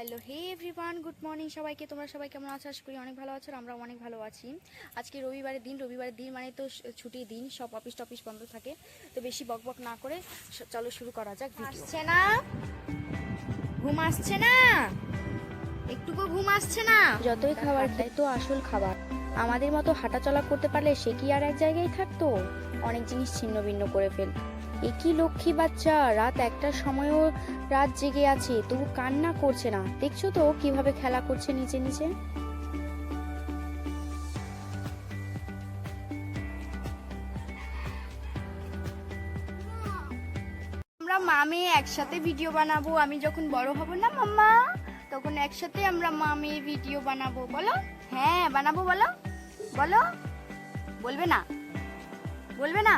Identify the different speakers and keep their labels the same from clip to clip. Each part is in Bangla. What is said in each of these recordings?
Speaker 1: Hello hey everyone good morning সবাইকে। তোমরা সবাই কেমন আছো? আশা করি অনেক ভালো আছো আমরা অনেক ভালো আছি। আজকে রবিবারের দিন রবিবারের দিন মানে তো ছুটির দিন সব অফিস টফিস বন্ধ থাকে। তো বেশি বকবক না করে চলো শুরু করা যাক আসছে না? ঘুম আসছে না? একটুকু ঘুম আসছে না? যতই খাবার খাই তো আসল খাবার। আমাদের মতো হাঁটাচলা করতে পারলে সে কি আর এক জায়গায় থাকতো? অনেক জিনিস ছিন্ন ভিন্ন করে ফেল একই লক্ষ্মী বাচ্চা, রাত একটার সময়ও রাত জেগে আছে, তবু কান্না করছে না। দেখছ তো কীভাবে খেলা করছে নিচে নিচে আমরা মামে একসাথে ভিডিও বানাবো। আমি যখন বড় হব না মাম্মা, তখন একসাথে আমরা মামে ভিডিও বানাবো। বলো? হ্যাঁ বানাবো বলো? বলো? বলবে না? বলবে না?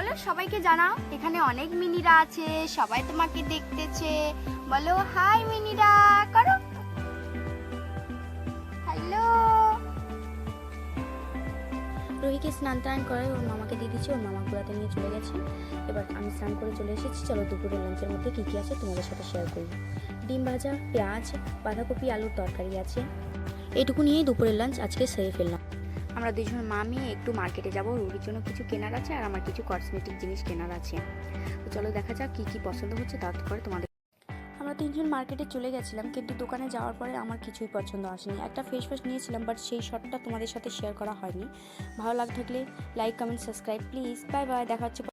Speaker 1: বলো, সবাইকে জানাও, এখানে অনেক মিনিরা আছে, সবাই তোমাকে দেখতেছে। বলো, হাই মিনিরা, করো। হ্যালো রোহিকে স্নান টান করে ওর মামাকে দিয়ে দিচ্ছে ওর মামা ঘোরাতে নিয়ে চলে গেছে। এবার আমি স্নান করে চলে এসেছি, চলো দুপুরের লাঞ্চের মধ্যে কী কী আছে তোমাদের সাথে শেয়ার করি ডিম ভাজা, পেঁয়াজ, বাঁধাকপি, আলুর তরকারি আছে। এটুকু নিয়েই দুপুরের লাঞ্চ আজকে সেরে ফেললাম। আমরা দুজন মামি একটু মার্কেটে যাব, রুগীর জন্য কিছু কেনার আছে আর আমার কিছু কসমেটিক জিনিস কেনার আছে। তো চলো দেখা যাক কী কী পছন্দ হচ্ছে তার তারপরে তোমাদের আমরা তিনজন মার্কেটে চলে গেছিলাম, কিন্তু দোকানে যাওয়ার পরে আমার কিছুই পছন্দ আসেনি। একটা ফেস ওয়াশ নিয়েছিলাম বাট সেই শটটা তোমাদের সাথে শেয়ার করা হয়নি। ভালো লাগ থাকলে like comment subscribe please bye bye দেখা হচ্ছে